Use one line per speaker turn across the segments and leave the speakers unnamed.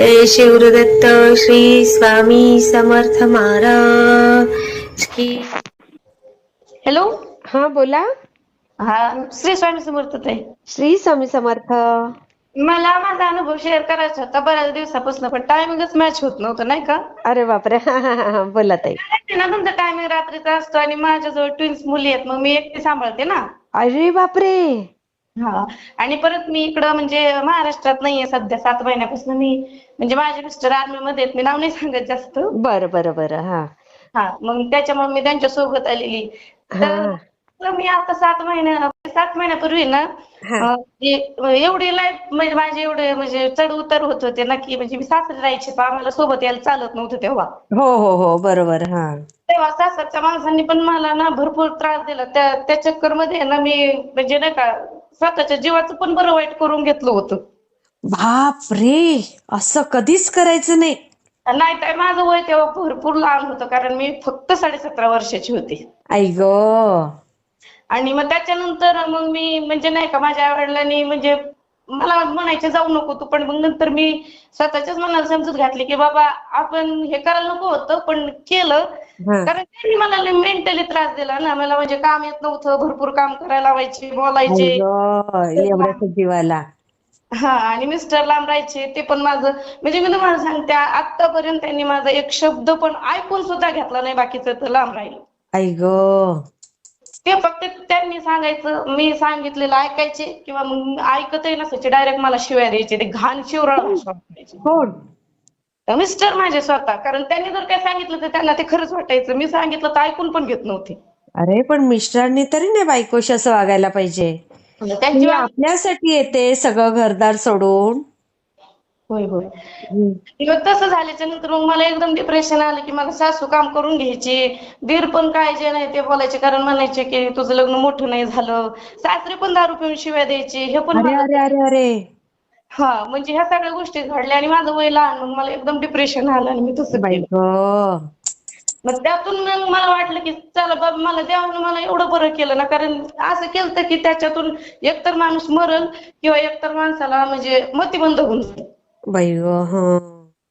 जय शिवदत्त श्री स्वामी समर्थ महाराज की.
हॅलो?
हा बोला.
हा श्री स्वामी समर्थ ताई.
श्री स्वामी समर्थ.
मला माझा अनुभव शेअर करायचा होता. बऱ्याच दिवसापासून पण टायमिंगच मॅच होत नव्हतं नाही का?
अरे बापरे. हा हा हा, हा बोला ताई.
माहिती ना तुमचा टायमिंग रात्रीचा असतो आणि माझ्याजवळ ट्विन्स मुली आहेत मग मी एकटी सांभाळते ना.
अरे बापरे.
हा. आणि परत मी इकडं म्हणजे महाराष्ट्रात नाहीये सध्या सात महिन्यापासून मी म्हणजे माझे मिस्टर आर्मी मध्ये आहेत. मी नाव नाही सांगत जास्त.
बर बर बर हा.
हा मग त्याच्यामुळे मी त्यांच्यासोबत आलेली.
हा.
तर मी आता सात महिन्या सात महिन्यापूर्वी ना
हा.
अं, एवढी लाईफ म्हणजे माझे एवढे म्हणजे चढ उतार होत होते ना की म्हणजे मी सासरी राहायचे पण आम्हाला सोबत यायला चालत नव्हतं तेव्हा.
हो हो हो बरोबर हा.
तेव्हा सासरच्या माणसांनी पण मला ना भरपूर त्रास दिला. त्या त्या चक्करमध्ये ना मी म्हणजे नाही का स्वतःच्या जीवाचं पण बरं वाईट करून घेतलं होतं.
बाप रे असं कधीच करायचं नाही.
नाही तर माझं वय तेव्हा भरपूर लहान होतं कारण मी फक्त साडेसतरा वर्षाची होती.
आई ग.
आणि मग त्याच्यानंतर मग मी म्हणजे नाही का माझ्या आईवडिलांनी म्हणजे मला म्हणायचे जाऊ नको तू. पण मग नंतर मी स्वतःच्याच मनाला समजूत घातली की बाबा आपण हे करायला नको होतं पण केलं. कारण त्यांनी मला मेंटली त्रास दिला ना. मला म्हणजे काम येत नव्हतं. भरपूर काम करायला लावायचे बोलायचे.
एवढ्या जीवाला
हा आणि मिस्टर लांब राहायचे. ते पण माझं म्हणजे मी तुम्हाला सांगते आतापर्यंत त्यांनी माझा एक शब्द पण ऐकून सुद्धा घेतला नाही बाकीचं तर लांब राहिलं.
आई ग
ते फक्त त्यांनी सांगायचं मी सांगितलेलं ऐकायचे किंवा मग ऐकतही नसायचे. डायरेक्ट मला शिव्या द्यायचे. ते घाण शिवराळ भाषा वापरायचे.
कोण
मिस्टर माझे स्वतः. कारण त्यांनी जर काय सांगितलं तर त्यांना ते खरंच वाटायचं. मी सांगितलं तर ऐकून पण घेत नव्हते.
अरे पण मिस्टरांनी तरी नाही बायकोशी असं वागायला पाहिजे.
त्यांची
ती
वा-
आपल्यासाठी येते सगळं घरदार सोडून.
होय होय. मग तसं झाल्याच्यानंतर मग मला एकदम डिप्रेशन आलं की मला सासू काम करून घ्यायची. दीर पण काय जे नाही ते बोलायचे. कारण म्हणायचे की तुझं लग्न मोठं नाही झालं. सासरे पण दारू पिऊन शिव्या द्यायचे. हे पण
अरे
मला-
अरे अरे अरे.
हा म्हणजे ह्या सगळ्या गोष्टी घडल्या आणि माझं वय लहान मग मला एकदम डिप्रेशन आलं आणि मी तसं
बाई ग.
मग त्यातून मग मला वाटलं की चला बाबा मला देवानं मला एवढं बरं केलं ना कारण असं केलं की त्याच्यातून एकतर माणूस मरल किंवा एकतर माणसाला म्हणजे मतिमंद होऊन जाईल.
बाई ग हं.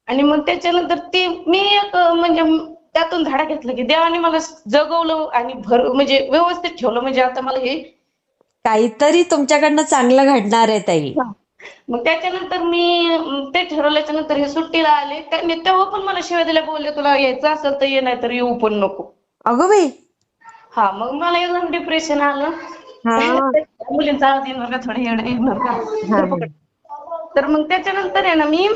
आणि मग त्याच्यानंतर ती मी एक म्हणजे त्यातून धाडा घेतला की देवाने मला जगवलं आणि भर म्हणजे व्यवस्थित ठेवलं. म्हणजे आता मला हे
काहीतरी तुमच्याकडनं चांगलं घडणार आहे ताई.
मग त्याच्यानंतर मी ते ठरवल्याच्या नंतर हे सुट्टीला आले. त्यांनी तेव्हा पण मला शिवाय दिल्या बोलले तुला यायचं असेल तर ये नाही तर येऊ पण नको.
अगं बाई.
हा मग मला एकदम डिप्रेशन आलं.
हा.
मुलींचा आवाज येणार का? थोडं येणं येणार
हा.
का तर मग त्याच्यानंतर आहे ना मी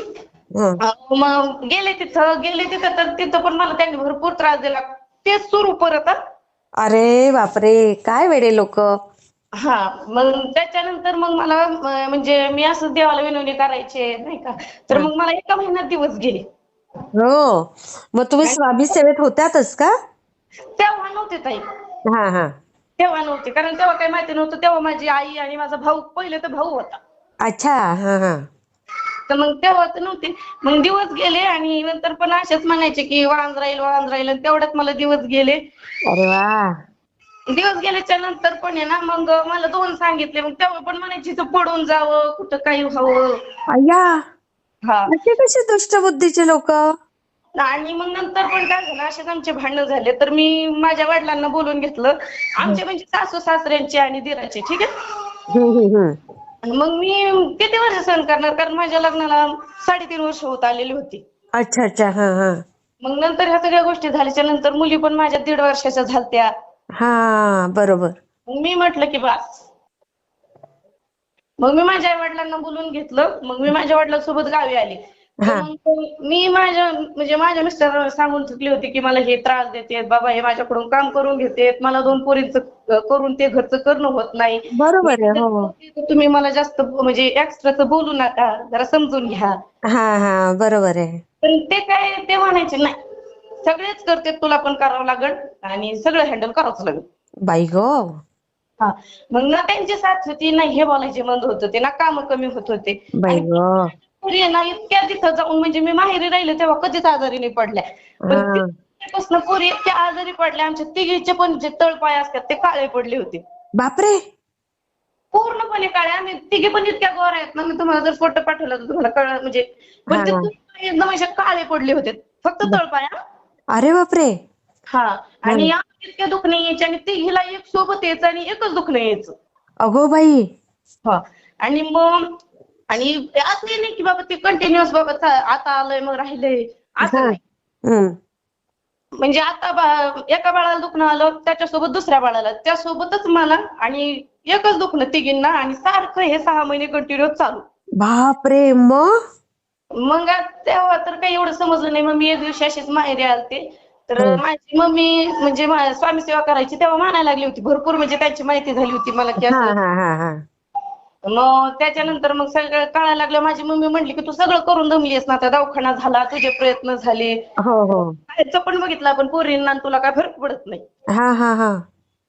हं.
अं, मग गेले तिथं गेले तिथं तर तिथं पण मला त्यांनी भरपूर त्रास दिला. तेच सुरू परत हा.
अरे बापरे काय वेडे लोक.
हा मग त्याच्यानंतर मग मला अं, म्हणजे मी असं देवाला विनवणी करायचे नाही का? तर मग मला एका महिन्यात दिवस गेले.
हो मग तुम्ही स्वामी सेवेत होत्यातच का?
तेव्हा नव्हते ताई.
हा हा.
तेव्हा नव्हते कारण तेव्हा काही माहिती नव्हतं. तेव्हा माझी आई आणि माझा भाऊ पहिले तर भाऊ होता.
अच्छा हा हा.
तर मग तेव्हा तर नव्हते. मग दिवस गेले आणि नंतर पण असेच म्हणायचे की वाळंज राहील वाळंज राहील. आणि तेवढ्यात मला दिवस गेले.
अरे वा.
दिवस गेल्याच्यानंतर पण आहे ना मग मला दोन सांगितले मग तेव्हा पण म्हणायची इथं पडून जावं कुठं काही व्हावं.
अय्या
हा.
असे कसे दुष्टबुद्धीचे लोक?
आणि मग नंतर पण काय झालं असेच आमचे भांडणं झाले. तर मी माझ्या वडिलांना बोलून घेतलं. आमचे म्हणजे सासू सासऱ्यांचे आणि दिराचे ठीक आहे? आणि मग मी किती वर्ष सहन करणार? कारण माझ्या लग्नाला साडेतीन वर्ष होत आलेली होती.
अच्छा अच्छा. हा हा.
मग नंतर ह्या सगळ्या गोष्टी झाल्याच्यानंतर मुली पण माझ्या दीड वर्षाच्या झालत्या.
हा बरोबर.
मग मी म्हटलं की बस मग मी माझ्या आई वडिलांना बोलून घेतलं. मग मी माझ्या वडिलांसोबत गावी आले.
हा.
मग मी माझ्या म्हणजे माझ्या मिस्टरांना सांगून चुकली होती की मला हे त्रास देतेत बाबा हे माझ्याकडून काम करून घेतेत मला दोन पोरींचं करून ते घरचं करणं होत नाही.
बरोबर आहे हो.
तुम्ही मला जास्त म्हणजे एक्स्ट्राचं बोलू नका जरा समजून घ्या.
हा हा बरोबर आहे.
पण ते काय ते म्हणायचे नाही सगळेच करते तुला पण करावं लागल. आणि सगळं हँडल करावंच लागेल.
बाई ग.
हा. मग ना त्यांची साथ होती ना हे बोलायचे बंद होत होते ना काम कमी होत होते.
बाई ग.
पुरी आहे ना इतक्या तिथं जाऊन म्हणजे मी माहेरी राहिले तेव्हा कधीच आजारी नाही पडल्या. पण
हा.
तिथपासून पुरी इतक्या आजारी पडल्या आमच्या तिघीचे पण जे तळपाय असतात ते काळे पडले होते.
बापरे.
पूर्णपणे काळे. आम्ही तिघे पण इतक्या गोर आहेत ना मी तुम्हाला जर फोटो पाठवला तर तुम्हाला कळ म्हणजे पण ते
हा.
पूर्ण एकदम असे काळे पडले होते. फक्त तळपाय.
अरे बापरे.
हा. आणि आम्हाला इतके दुखणे यायचे आणि तिघीला एक सोबत यायचं आणि एकच दुखणं यायचं.
अगो बाई.
हा. आणि मग आणि असं नाही की बाबा ते कंटिन्युअस बाबा चा- आता आलंय मग राहिलंय. असं
हा.
नाही.
हम्म.
म्हणजे आता बा- एका बाळाला दुखणं आलं त्याच्यासोबत दुसऱ्या बाळाला. त्यासोबतच मला आणि एकच दुखणं तिघींना आणि सारखं हे सहा महिने कंटिन्यू चालू.
बापरे मग?
मग तेव्हा तर काही एवढं समजलं नाही. मग मी एक दिवशी अशीच माहेरी आलते. तर माझी मम्मी म्हणजे स्वामी सेवा करायची तेव्हा म्हणायला लागली होती भरपूर म्हणजे त्यांची माहिती झाली होती मला की
हा
असं.
हा हा हा.
मग त्याच्यानंतर मग सगळं कळायला लागलं माझी मम्मी म्हणली की तू सगळं करून दमलीस ना आता दवाखाना झाला तुझे प्रयत्न झाले.
हो हो.
बाहेरचं पण बघितलं आपण पोरींना आणि तुला काय फरक पडत नाही.
हा हा हा.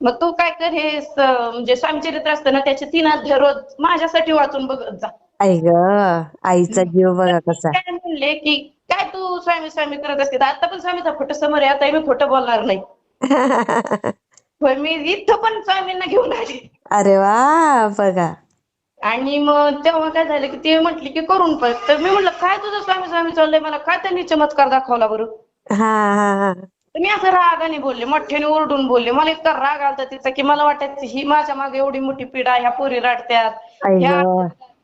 मग तू काय कर हे स- म्हणजे स्वामीचरित्र असतं ना त्याचे तीन अध्याय रोज माझ्यासाठी वाचून बघत जा.
आई ग आईचा जीव बघा कसा.
काय म्हणले की काय तू स्वामी स्वामी करत असते? आता पण स्वामीचा फोटो समोर आहे. आता मी खोटं बोलणार नाही. होय मी इथं पण स्वामींना घेऊन आली.
अरे वा बघा.
आणि मग तेव्हा काय झालं की ते म्हटली की करून पण. तर मी म्हटलं काय तुझं स्वामी स्वामी चाललंय? मला काय त्यांनी चमत्कार दाखवला बरं?
हा हा हा.
तर मी असं रागाने बोलले मोठ्याने ओरडून बोलले. मला इतका राग आलता तिचा की मला वाटायचं ही माझ्या मागे एवढी मोठी पिढा ह्या पोरी रडत्यात. ह्या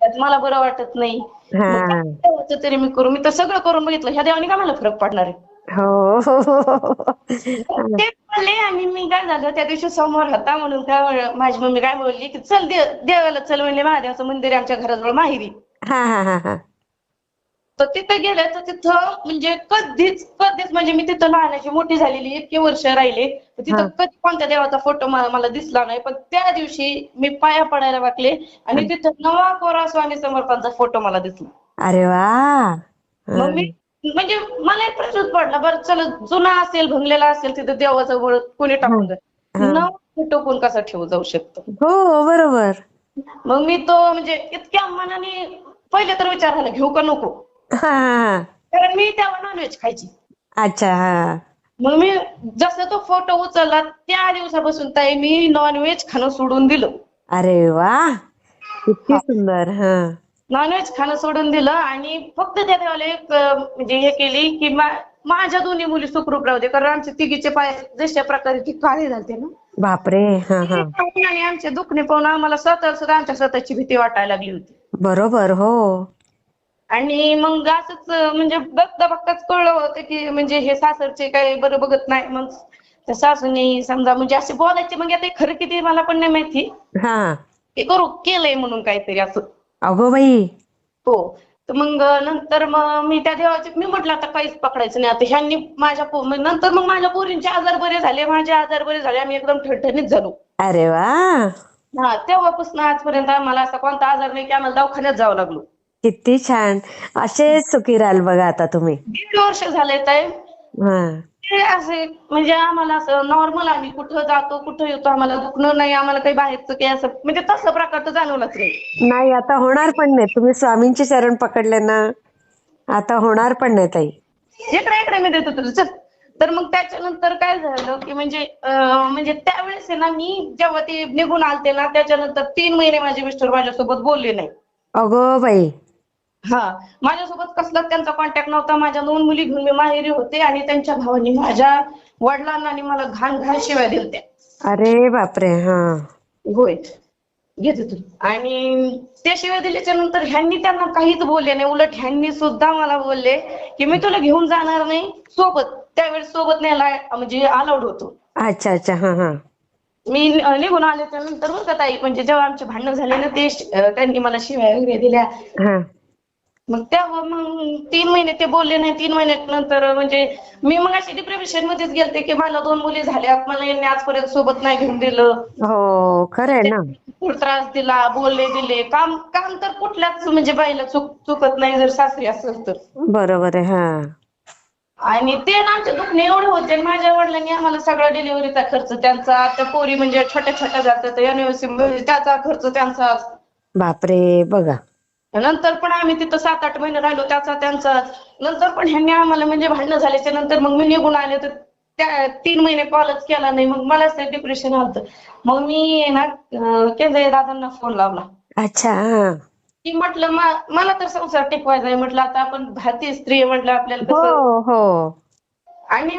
रडत्यात, मला बरं वाटत नाही. मग काय देवाचं तरी मी करू. मी तर सगळं करून बघितलं. ह्या देवाने का मला फरक पडणार आहे.
हो.
ते बोलले आणि मी काय झालं? त्या दिवशी समोर होता म्हणून काय म्हण- माझी मम्मी काय बोलली की चल दे देवाला चल म्हणले महादेवाचं मंदिर आहे आमच्या घराजवळ माहेरी.
हा हा हा हा.
तर तिथं गेले तर तिथं म्हणजे कधीच कधीच म्हणजे मी तिथं लहानाची मोठी झालेली इतके वर्ष राहिले. तिथं कधी कोणत्या देवाचा फोटो मला दिसला नाही. पण त्या दिवशी मी पाया पडायला वाकले आणि तिथं नवा कोरा स्वामी समर्थांचा फोटो मला दिसला.
अरे वा.
मग मी म्हणजे मला एक प्रश्नच पडला बरं चल जुना असेल भंगलेला असेल तिथं देवाचं वळ कोणी टाकून. जाईल नवा फोटो कोण कसा ठेवू जाऊ शकतो?
हो बरोबर.
मग मी तो म्हणजे इतक्या मनाने पहिले तर विचार झाला घेऊ का नको?
हा.
कारण मी तेव्हा नॉनव्हेज खायची.
अच्छा हा.
मग मी जसं तो फोटो उचलला त्या दिवसापासून ताई मी नॉनव्हेज खाणं सोडून दिलं.
अरे वा. किती सुंदर हा.
नॉनव्हेज खाणं सोडून दिलं आणि फक्त त्या देवाला एक अं, म्हणजे हे केली की मा- माझ्या दोन्ही मुली सुखरूप राहू दे. कारण आमचे तिघीचे पाय जशा प्रकारे ती काळे झालते ना.
बापरे हा हा.
पाहून आणि आमचे दुखणे पाहून आम्हाला स्वतः सुद्धा आमच्या स्वतःची भीती वाटायला लागली होती.
बरोबर हो.
आणि मग असंच म्हणजे बघता बघताच कळलं होतं की म्हणजे हे सासरचे काय बरं बघत नाही. मग त्या सासूने समजा म्हणजे असे बोलायचे मग आता हे खरं किती मला पण नाही माहिती.
हा.
हे करू केलंय म्हणून काहीतरी असं.
अगो बाई.
हो. तर मग नंतर मग मी त्या देवाचे मी म्हटलं आता काहीच पकडायचं नाही. आता ह्यांनी माझ्या पो- मग नंतर मग माझ्या पोरींचे आजार बरे झाले माझे आजार बरे झाले आम्ही एकदम ठणठणीत झालो.
अरे वा.
हा तेव्हापासून आजपर्यंत आम्हाला असा कोणता आजार नाही की आम्हाला दवाखान्यात जावं लागलो.
किती छान. असेच सुखी राहाल बघा आता तुम्ही.
दीड वर्ष झाले ताई.
हा.
ते असे म्हणजे आम्हाला असं नॉर्मल आम्ही कुठं जातो कुठं येतो आम्हाला दुखणं नाही आम्हाला काही बाहेरचं काही असं म्हणजे तसं प्रकारचं जाणवलंच नाही.
नाही आता होणार पण नाही. तुम्ही स्वामींचे चरण पकडले ना आता होणार पण नाही ताई.
इकडे इकडे मी देतो तुझं चल. तर मग त्याच्यानंतर काय झालं की म्हणजे अं, म्हणजे त्यावेळेस आहे ना मी जेव्हा ते निघून आलते ना त्याच्यानंतर तीन महिने माझे मिस्टर माझ्यासोबत बोलले नाही.
अगो बाई
हा. माझ्यासोबत कसलाच त्यांचा कॉन्टॅक्ट नव्हता. माझ्या दोन मुली घेऊन मी माहेरी होते आणि त्यांच्या भावाने माझ्या वडिलांना आणि मला घाण घाण शिव्या दिलत्या
अरे बापरे हा.
होय. घेते तू आणि त्या शिवाय दिल्याच्या नंतर ह्यांनी त्यांना काहीच बोलले नाही. उलट ह्यांनी सुद्धा मला बोलले की मी तुला घेऊन जाणार नाही. सोबत त्यावेळेस सोबत न्यायला म्हणजे अलाउड होतो.
अच्छा अच्छा हा हा.
मी निघून आल्याच्यानंतर बरं का ताई म्हणजे जेव्हा आमचे भांडणं झाले ना ते अं, त्यांनी मला शिव्या वगैरे दिल्या.
हा.
मग तेव्हा मग तीन महिने ते बोलले नाही तीन महिन्यानंतर म्हणजे मी मग अशी डिप्रेशन मध्येच गेलते की मला दोन मुली झाल्यात मला यांनी आजपर्यंत सोबत नाही घेऊन दिलं.
हो खरंय ना.
खूप त्रास दिला बोलले दिले. काम काम तर कुठल्याच म्हणजे बाईला चुक चुकत नाही जर सासरी असेल तर.
बरोबर आहे हा.
आणि ते ना आमचे दुखणे एवढे होते आणि माझ्या वडिलांनी आम्हाला सगळा डिलिव्हरीचा खर्च त्यांचा त्या पोरी म्हणजे छोट्या छोट्या जातात युनिव्हर्सिटी त्याचा खर्च त्यांचा.
बापरे बघा.
नंतर पण आम्ही तिथं सात आठ महिने राहिलो त्याचा त्यांचा. नंतर पण ह्यांनी आम्हाला म्हणजे भांडणं झाल्याच्यानंतर मग मी निघून आले तर त्या तीन महिने कॉलच केला नाही. मग मलाच ते डिप्रेशन आलं मग मी ना केंद्रीय दादांना फोन लावला.
अच्छा
की म्हटलं मला तर संसार टिकवायचा आहे. म्हटलं आता आपण भारतीय स्त्री म्हटलं आपल्याला कसं
हो. हो
आणि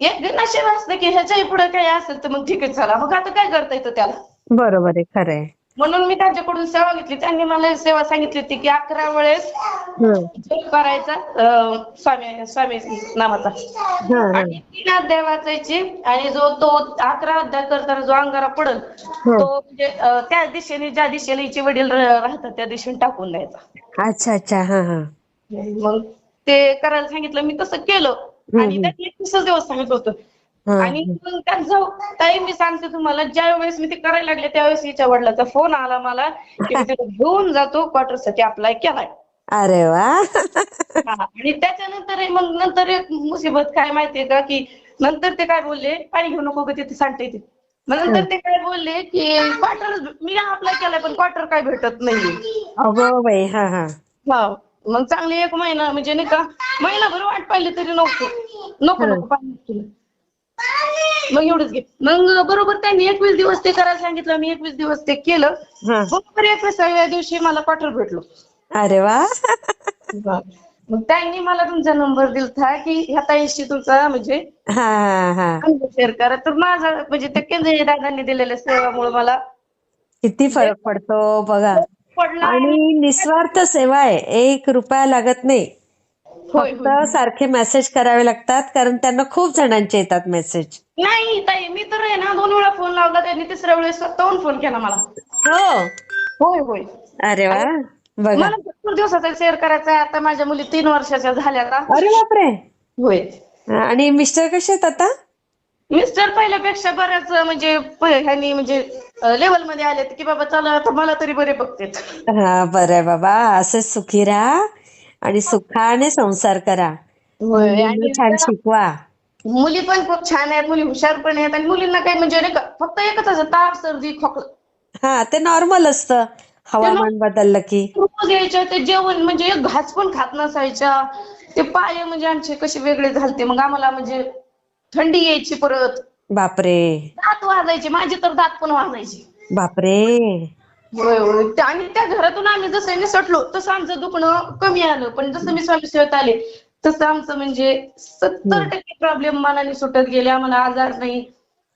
एक दिन नशीब असतं की ह्याच्याही पुढे काही असेल तर मग ठीक आहे चला. मग आता काय करता येतं त्याला?
बरोबर आहे खरंय
म्हणून मी त्यांच्याकडून सेवा घेतली. त्यांनी मला सेवा सांगितली होती की अकरा वेळेस
हं.
जप करायचा स्वामी स्वामी नामाचा. आणि तीन अध्याय वाचायचे आणि जो तो अकरा अध्याय करताना जो अंगारा पडल तो म्हणजे त्या दिशेने ज्या दिशेला हिचे वडील राहतात त्या दिशेने टाकून द्यायचा.
अच्छा अच्छा हा हा.
मग ते करायला सांगितलं. मी तसं केलं. आणि त्यांनी दिवस सांगितलं होतं. आणि त्यांचं ताई मी सांगते तुम्हाला ज्या वेळेस मी ते करायला लागले त्यावेळेस हिच्या वडिलाचा फोन आला मला की मी तिला घेऊन जातो क्वार्टरसाठी अप्लाय केलाय.
अरे वा.
आणि त्याच्यानंतर हे मग नंतर एक मुसीबत काय माहितीये का की नंतर ते काय बोलले पाणी घेऊ नको तिथे सांगते ते. नंतर ते काय बोलले की क्वार्टर मी अप्लाय केलाय पण क्वार्टर काय भेटत नाही
हा
मग चांगली एक महिना म्हणजे नाही का महिनाभर वाट पाहिली तरी नको. नको नको पाणी मग एवढंच घे. मग बरोबर त्यांनी एकवीस दिवस ते करायला सांगितलं. मी एकवीस दिवस ते केलं.
हा.
बरोबर एकविसाव्या दिवशी मला क्वार्टर भेटलो.
अरे वा.
मग त्यांनी मला तुमचा नंबर दिलता की ह्या ताईशी तुमचा म्हणजे
हा हा हा.
अनुभव शेअर करा. तर माझा म्हणजे त्या केंद्रीय दादांनी दिलेल्या सेवामुळे मला
किती फरक पडतो बघा.
पडला.
आणि निस्वार्थ सेवा आहे. एक रुपया लागत नाही. फक्त सारखे मेसेज करावे लागतात कारण त्यांना खूप जणांचे येतात मेसेज
नाही ताई मी तर आहे ना दोन वेळा फोन लावला त्यांनी तिसऱ्या वेळेस स्वतःहून फोन केला मला.
हो.
होय होय.
अरे वा बघा.
मला भरपूर दिवसाचा शेअर करायचा आहे. आता माझ्या मुली तीन वर्षाच्या झाल्या आता.
अरे बापरे.
होय.
आणि मिस्टर कसे आहेत आता?
मिस्टर पहिल्यापेक्षा बऱ्याच म्हणजे प- ह्यांनी म्हणजे लेवलमध्ये आले की बाबा चला आता मला तरी बरे बघतेत.
हा बरं आहे बाबा. असंच सुखी राहा. आणि सुखाने संसार करा. मुलींना छान शिकवा.
मुली पण खूप छान आहेत मुली हुशार पण आहेत आणि मुलींना काही म्हणजे नाही का फक्त एकच असं ताप सर्दी खोकला.
हा ते नॉर्मल असतं. हवामान बदललं की.
रोज यायच्या ते जेवण म्हणजे एक घास पण खात नसायच्या. ते पाय म्हणजे आमचे कसे वेगळे झालते मग आम्हाला म्हणजे थंडी यायची परत.
बापरे.
दात वाजायचे माझे तर दात पण वाजायचे.
बापरे.
होय होय. त्या- आणि त्या घरातून आम्ही जसं निसटलो तसं आमचं दुखणं कमी आलं. पण जसं मी स्वामी सेवेत आले तसं आमचं म्हणजे सत्तर टक्के प्रॉब्लेम मनाने सुटत गेले. आम्हाला आजार नाही.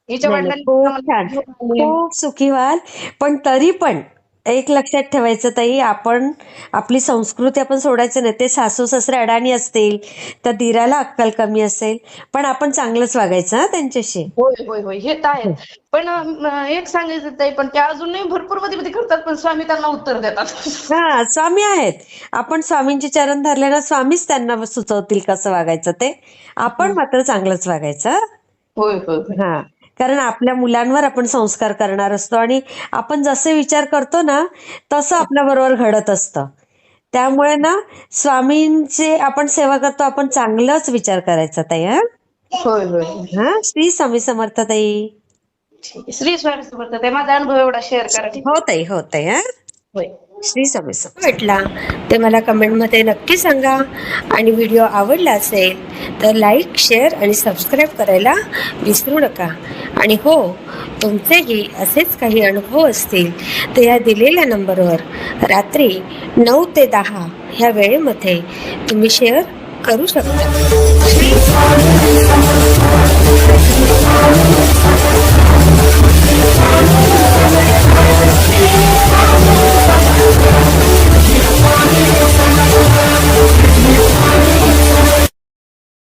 हिच्या
नाही, नाही,
वडिलांनी
छान. खूप सुखी व्हाल. पण तरी पण एक लक्षात ठेवायचं ताई आपण आपली संस्कृती आपण सोडायचं नाही. ते सासू सासरे अडाणी असतील त्या दिराला अक्कल कमी असेल. पण आपण चांगलंच वागायचं हा त्यांच्याशी.
होय होय होय. हे तर आहे. पण अं, एक सांगायचं ताई पण ते अजूनही भरपूरमध्ये मध्ये करतात पण स्वामी त्यांना उत्तर देतात.
हा स्वामी आहेत. आपण स्वामींचे चरण धरले ना स्वामीच त्यांना सुचवतील कसं वागायचं ते. आपण मात्र चांगलंच वागायचं हा?
होय होय होय.
हा. कारण आपल्या मुलांवर आपण संस्कार करणार असतो. आणि आपण जसे विचार करतो ना तसं आपल्या बरोबर घडत असतं. त्यामुळे ना स्वामींचे आपण सेवा करतो आपण चांगलाच विचार करायचा ताई हा?
होय होय.
हा? श्री स्वामी समर्थ ताई.
श्री स्वामी समर्थ ते माझा अनुभव एवढा शेअर करा.
हो ताई हो ताई हा?
होय.
श्री समस
वाटला ते मला कमेंटमध्ये नक्की सांगा. आणि व्हिडिओ आवडला असेल तर लाईक शेअर आणि सबस्क्राईब करायला विसरू नका. आणि हो तुमचेही असेच काही अनुभव असतील तर या दिलेल्या नंबरवर रात्री नऊ ते दहा ह्या वेळेमध्ये तुम्ही शेअर करू शकता.